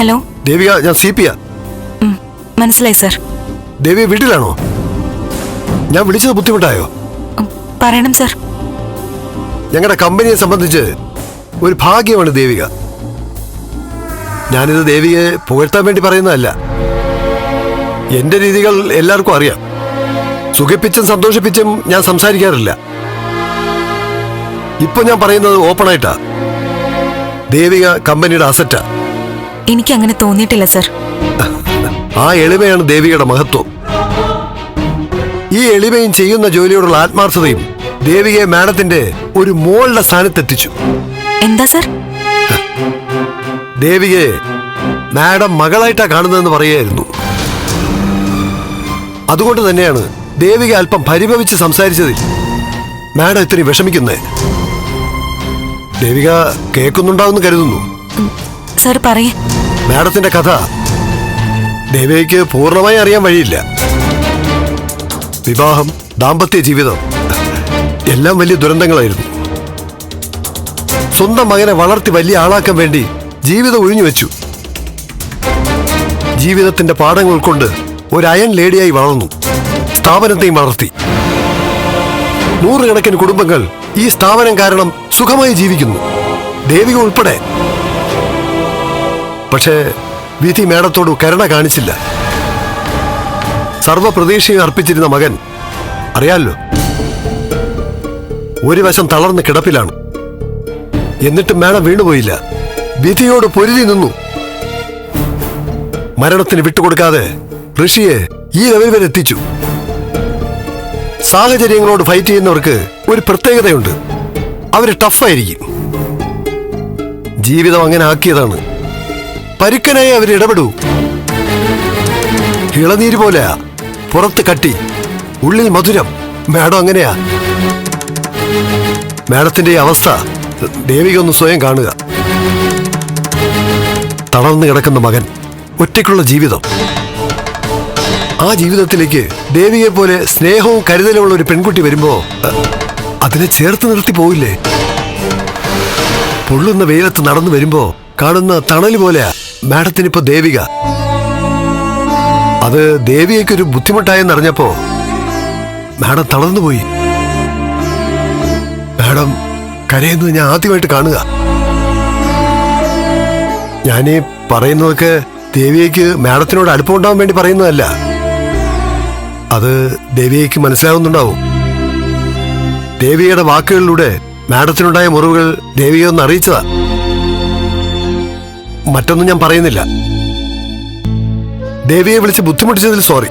Hello? Devika ഞാൻ C Piya മനസ്സിലായി sir. Devi വീട്ടിലാണോ? ഞാൻ വിളിച്ചത് ബുദ്ധിമുട്ടായോ? പറയണം സർ. ഞങ്ങളുടെ കമ്പനിയെ സംബന്ധിച്ച് ഒരു ഭാഗ്യമാണ് ദേവിക. ഞാനിത് ദേവിയെ പുകഴ്ത്താൻ വേണ്ടി പറയുന്നതല്ല. എന്റെ രീതികൾ എല്ലാവർക്കും അറിയാം. സുഖിപ്പിച്ചും സന്തോഷിപ്പിച്ചും ഞാൻ സംസാരിക്കാറില്ല. ഇപ്പൊ ഞാൻ പറയുന്നത് ഓപ്പണായിട്ടാ ദേവിക കമ്പനിയുടെ അസറ്റാ എനിക്ക് അങ്ങനെ തോന്നിയിട്ടില്ല സർ. ആ എളിമയാണ് ദേവിയുടെ മഹത്വം. ഈ എളിമയും ചെയ്യുന്ന ജോലിയോടുള്ള ആത്മാർത്ഥതയും ദേവിയെ മാഡത്തിന്റെ ഒരു മോളുടെ സ്ഥാനത്തെത്തിച്ചു. എന്താ സർ? ദേവിയെ മാഡം മകളായിട്ടാ കാണുന്നതെന്ന് പറയായിരുന്നു അതുകൊണ്ട് തന്നെയാണ് ദേവിക അല്പം പരിഭവിച്ച് സംസാരിച്ചതിൽ മാഡം ഇത്രയും വിഷമിക്കുന്നേ. ദേവിക കേൾക്കുന്നുണ്ടാവുമെന്ന് കരുതുന്നു. സർ പറയേ. മാഡത്തിന്റെ കഥ. ദേവയ്ക്ക് പൂർണമായി അറിയാൻ വഴിയില്ല. വിവാഹം ദാമ്പത്യ ജീവിതം എല്ലാം വലിയ ദുരന്തങ്ങളായിരുന്നു. സ്വന്തം മകനെ വളർത്തി വലിയ ആളാക്കാൻ വേണ്ടി ജീവിതം ഒഴിഞ്ഞു വെച്ചു. ജീവിതത്തിന്റെ പാഠങ്ങൾ ഉൾക്കൊണ്ട് ഒരു അയൺ ലേഡിയായി വളർന്നു. സ്ഥാപനത്തെയും വളർത്തി. നൂറുകണക്കിന് കുടുംബങ്ങൾ ഈ സ്ഥാപനം കാരണം സുഖമായി ജീവിക്കുന്നു. ദേവിക ഉൾപ്പെടെ പക്ഷേ വിധി മേടത്തോട് കരുണ കാണിച്ചില്ല. സർവപ്രതീക്ഷയും അർപ്പിച്ചിരുന്ന മകൻ അറിയാലോ ഒരു വശം തളർന്ന് കിടപ്പിലാണ്. എന്നിട്ട് മേടം വീണുപോയില്ല. വിധിയോട് പൊരുതി നിന്നു. മരണത്തിന് വിട്ടുകൊടുക്കാതെ ഋഷിയെ ഈ ലെവൽ വരെ എത്തിച്ചു. സാഹചര്യങ്ങളോട് ഫൈറ്റ് ചെയ്യുന്നവർക്ക് ഒരു പ്രത്യേകതയുണ്ട്. അവർ ടഫായിരിക്കും ജീവിതം അങ്ങനെ ആക്കിയതാണ്. പരുക്കനായി അവർ ഇടപെടൂ. ഇളനീര് പോലെയാ. പുറത്ത് കട്ടി. ഉള്ളിൽ മധുരം. മാഡം അങ്ങനെയാ. മാഡത്തിന്റെ അവസ്ഥ ദേവിക ഒന്ന് സ്വയം കാണുക. തളർന്നു കിടക്കുന്ന മകൻ ഒറ്റയ്ക്കുള്ള ജീവിതം. ആ ജീവിതത്തിലേക്ക് ദേവിയെ പോലെ സ്നേഹവും കരുതലുമുള്ള ഒരു പെൺകുട്ടി വരുമ്പോ അതിനെ ചേർത്ത് നിർത്തി പോവില്ലേ? പൊള്ളുന്ന വെയിലത്ത് നടന്നു വരുമ്പോ കാണുന്ന തണൽ പോലെയാ. മാഡത്തിനിപ്പോ ദേവിക. അത് ദേവിയയ്ക്കൊരു ബുദ്ധിമുട്ടായെന്നറിഞ്ഞപ്പോ മാഡം തളർന്നുപോയി മാഡം കരയുന്നത് ഞാൻ ആദ്യമായിട്ട് കാണുക. ഞാനീ പറയുന്നതൊക്കെ ദേവിയയ്ക്ക് മാഡത്തിനോട് അടുപ്പമുണ്ടാവാൻ വേണ്ടി പറയുന്നതല്ല. അത് ദേവിയയ്ക്ക് മനസ്സിലാവുന്നുണ്ടാവും. ദേവിയുടെ വാക്കുകളിലൂടെ മാഡത്തിനുണ്ടായ മുറിവുകൾ ദേവിയെ ഒന്ന് അറിയിച്ചതാ. മറ്റൊന്നും ഞാൻ പറയുന്നില്ല. ദേവിയെ വിളിച്ച് ബുദ്ധിമുട്ടിച്ചതിൽ സോറി.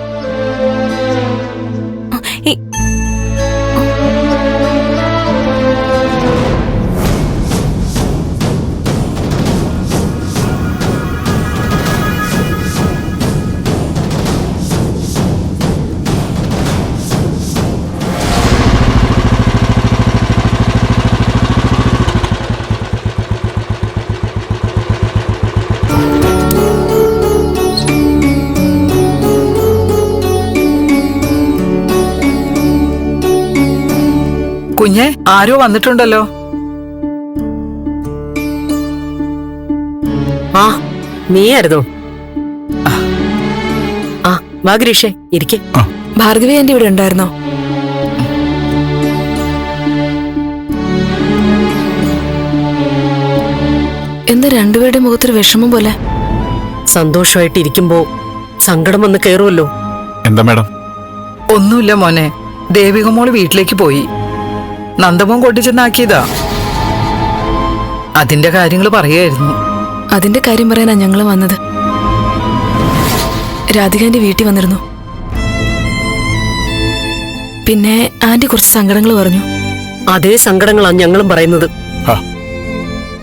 കുഞ്ഞെ ആരോ വന്നിട്ടുണ്ടല്ലോ. ആ നീയായിരുന്നോ. ആ. വാ ഗിരീഷേ ഇരിക്കെ. ഭാർഗവി എന്റെ ഇവിടെ ഉണ്ടായിരുന്നോ? എന്താ രണ്ടുപേരുടെ മുഖത്തൊരു വിഷമം പോലെ? സന്തോഷമായിട്ട് ഇരിക്കുമ്പോ സങ്കടം വന്ന് കയറുമല്ലോ എന്താ മേഡം? ഒന്നുമില്ല മോനെ. ദേവികമോൾ വീട്ടിലേക്ക് പോയി. നന്ദമോൻ കൊട്ടിച്ചെന്നാക്കിയതാ അതിന്റെ കാര്യങ്ങൾ പറയായിരുന്നു അതിന്റെ കാര്യം പറയാനാ ഞങ്ങൾ വന്നത്. രാധികാന്റെ വീട്ടിൽ വന്നിരുന്നു. പിന്നെ ആന്റി കുറച്ച് സങ്കടങ്ങൾ പറഞ്ഞു. അതേ സങ്കടങ്ങളാ ഞങ്ങളും പറയുന്നത്.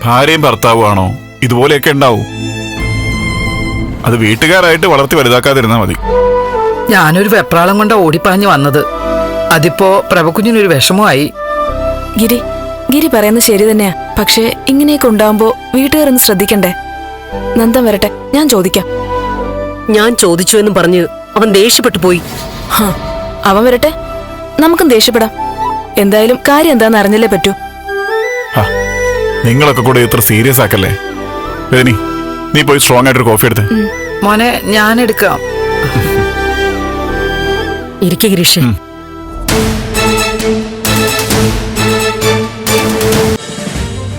ഭാര്യയും ഭർത്താവുമാണോ? ഇതുപോലെയൊക്കെ ഉണ്ടാവും. അത് വീട്ടുകാരായിട്ട് വളർത്തി വലുതാക്കാതിരുന്നാ മതി. ഞാനൊരു വെപ്രാളം കൊണ്ടാ ഓടിപ്പാഞ്ഞ് വന്നത്. അതിപ്പോ പ്രഭക്കുഞ്ഞിനൊരു വിഷമമായി. ഗിരി ഗിരി പറയുന്നത് ശരി തന്നെയാ. പക്ഷേ ഇങ്ങനെയൊക്കെ ഉണ്ടാവുമ്പോ വീട്ടുകാരൊന്ന് ശ്രദ്ധിക്കണ്ടേ? നന്ദൻ വരട്ടെ ഞാൻ ചോദിക്കാം. ഞാൻ ചോദിച്ചു എന്ന് പറഞ്ഞ് അവൻ ദേഷ്യപ്പെട്ടു പോയി. ഹാ അവൻ വരട്ടെ. നമുക്കും ദേഷ്യപ്പെടാം. എന്തായാലും കാര്യം എന്താന്ന് അറിഞ്ഞല്ലേ പറ്റൂ. നിങ്ങളൊക്കെ കൂടെ ഇത്ര സീരിയസ് ആക്കല്ലേ? വേദനി നീ പോയി സ്ട്രോങ് ആയിട്ടൊരു കോഫി എടുത്ത്. മോനെ ഞാൻ എടുക്കാം. ഇരിക്കെ ഗിരീഷ്.